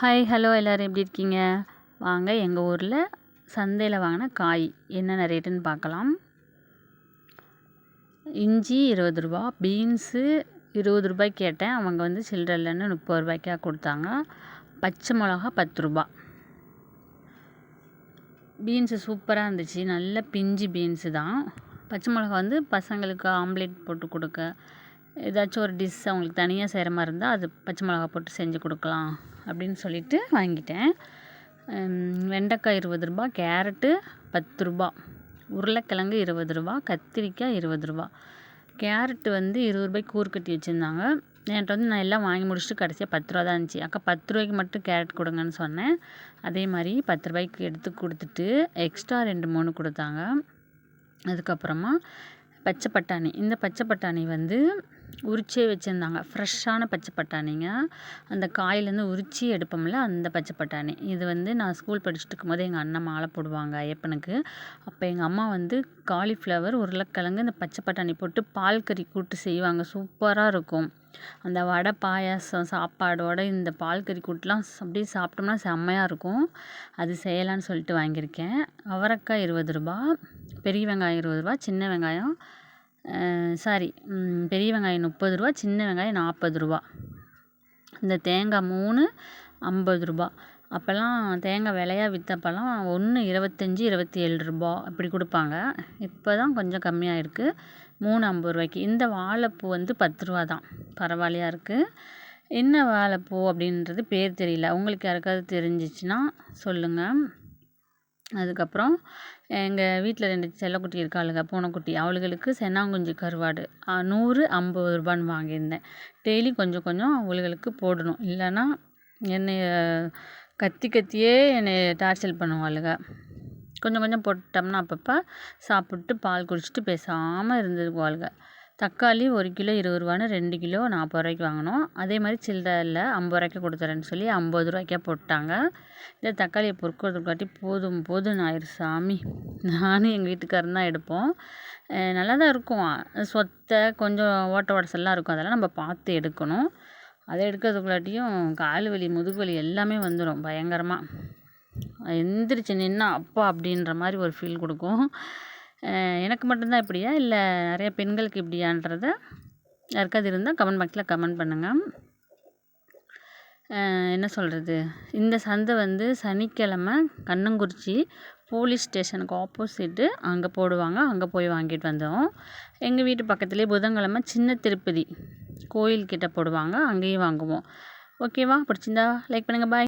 Hi hello எல்லோரும் எப்படி இருக்கீங்க? வாங்க எங்கள் ஊரில் சந்தையில் வாங்கின காய் என்னென்ன ரேட்டுன்னு பார்க்கலாம். இஞ்சி இருபது ரூபா பீன்ஸு இருபது ரூபாய்க்கு கேட்டேன். அவங்க வந்து சில்லறைன்னு முப்பது ரூபாய்க்காக கொடுத்தாங்க. பச்சை மிளகா பத்து ரூபா. பீன்ஸு சூப்பராக இருந்துச்சு. நல்ல பிஞ்சு பீன்ஸு தான். பச்சை மிளகா வந்து பசங்களுக்கு ஆம்லேட் போட்டு கொடுக்க ஏதாச்சும் ஒரு டிஷ் அவங்களுக்கு தனியாக செய்கிற மாதிரி இருந்தால் அது பச்சை மிளகா போட்டு செஞ்சு கொடுக்கலாம் அப்படின்னு சொல்லிட்டு வாங்கிட்டேன். வெண்டைக்காய் இருபது ரூபா கேரட்டு பத்து ரூபா உருளைக்கிழங்கு இருபது ரூபா கத்திரிக்காய் இருபது ரூபா. கேரட்டு வந்து இருபது ரூபாய்க்கு கூறு கட்டி வச்சுருந்தாங்க. என்கிட்ட வந்து நான் எல்லாம் வாங்கி முடிச்சுட்டு கடைசியாக பத்து ரூபா தான் இருந்துச்சு. அக்கா பத்து ரூபாய்க்கு மட்டும் கேரட் கொடுங்கன்னு சொன்னேன். அதே மாதிரி பத்து ரூபாய்க்கு எடுத்து கொடுத்துட்டு எக்ஸ்ட்ரா ரெண்டு மூணு கொடுத்தாங்க. அதுக்கப்புறமா பச்சை பட்டாணி. இந்த பச்சை பட்டாணி வந்து உரிச்சே வச்சுருந்தாங்க. ஃப்ரெஷ்ஷான பச்சை பட்டாணிங்க. அந்த காயிலேருந்து உரிச்சி எடுப்போம்ல அந்த பச்சை பட்டாணி. இது வந்து நான் ஸ்கூல் படிச்சுட்டு இருக்கும்போது எங்கள் அண்ணன் மாலை போடுவாங்க ஐயப்பனுக்கு. அப்போ எங்கள் அம்மா வந்து காலிஃப்ளவர் உருளைக்கிழங்கு இந்த பச்சை பட்டாணி போட்டு பால் கறி கூட்டு செய்வாங்க. சூப்பராக இருக்கும். அந்த வடை பாயாசம் சாப்பாடோட இந்த பால் கறி கூட்டுலாம் அப்படியே சாப்பிட்டோம்னா செம்மையாக இருக்கும். அது செய்யலான்னு சொல்லிட்டு வாங்கியிருக்கேன். அவரைக்காய் இருபது ரூபா. பெரிய வெங்காயம் இருபது ரூபா சின்ன வெங்காயம் சாரி பெரிய வெங்காயம் முப்பது ரூபா சின்ன வெங்காயம் நாற்பது ரூபா. இந்த தேங்காய் மூணு ஐம்பது ரூபா. அப்போல்லாம் தேங்காய் விலையாக விற்றப்பெல்லாம் ஒன்று இருபத்தஞ்சி இருபத்தி ஏழு ரூபா அப்படி கொடுப்பாங்க. இப்போ தான் கொஞ்சம் கம்மியாக இருக்குது மூணு ஐம்பது ரூபாய்க்கு. இந்த வாழைப்பூ வந்து பத்து ரூபா தான். பரவாயில்லையா இருக்குது என்ன வாழைப்பூ அப்படின்றது பேர் தெரியல. உங்களுக்கு யாருக்காவது தெரிஞ்சிச்சுன்னா சொல்லுங்கள் அதுக்கப்புறம் எங்கள் வீட்டில் ரெண்டு செல்லக்குட்டி இருக்காளுங்க பூனைக்குட்டி. அவளுகளுக்கு சென்னாங்குஞ்சு கருவாடு. நூறு ஐம்பது ரூபான்னு வாங்கியிருந்தேன். டெய்லி கொஞ்சம் கொஞ்சம் அவளுகளுக்கு போடணும். இல்லைன்னா என்னைய கத்தி கத்தியே என்னை டார்ச்சல் பண்ணுவாளுங்க. கொஞ்சம் கொஞ்சம் போட்டோம்னா அப்பப்போ சாப்பிட்டு பால் குடிச்சிட்டு பேசாமல் இருந்துக்குவாளுங்க. தக்காளி ஒரு கிலோ இருபது ரூபான்னு ரெண்டு கிலோ நாற்பது ரூபாய்க்கு வாங்கினோம். அதே மாதிரி சில்லறையில் ஐம்பது ரூபாய்க்கு கொடுத்துறேன்னு சொல்லி ஐம்பது ரூபாய்க்கே போட்டாங்க. இந்த தக்காளியை பொறுக்கிறதுக்காட்டி போதும் போதும் ஆயிரு சாமி. நானும் எங்கள் வீட்டுக்காரன் தான் எடுப்போம். நல்லா தான் இருக்கும். சொத்தை கொஞ்சம் ஓட்ட உடசல்லாம் இருக்கும். அதெல்லாம் நம்ம பார்த்து எடுக்கணும். அதை எடுக்கிறதுக்குள்ளாட்டியும் கால் வலி முதுகு வலி எல்லாமே வந்துடும் பயங்கரமாக எந்திரிச்சு நின்னா அப்பா! அப்படின்ற மாதிரி ஒரு ஃபீல் கொடுக்கும். எனக்கு மட்டும்தான் இப்படியா? இல்லை நிறைய பெண்களுக்கு இப்படியான்றத யாருக்காவது இருந்தால் கமெண்ட் பாக்ஸில் கமெண்ட் பண்ணுங்கள் என்ன சொல்கிறது இந்த சந்தை வந்து சனிக்கிழமை கண்ணங்குறிச்சி போலீஸ் ஸ்டேஷனுக்கு ஆப்போசிட்டு அங்கே போடுவாங்க. அங்கே போய் வாங்கிட்டு வந்தோம் எங்கள் வீட்டு பக்கத்துலேயே புதன்கிழமை சின்ன திருப்பதி கோயில்கிட்ட போடுவாங்க. அங்கேயும் வாங்குவோம். ஓகேவா பிடிச்சிருந்தா லைக் பண்ணுங்கள் பாய்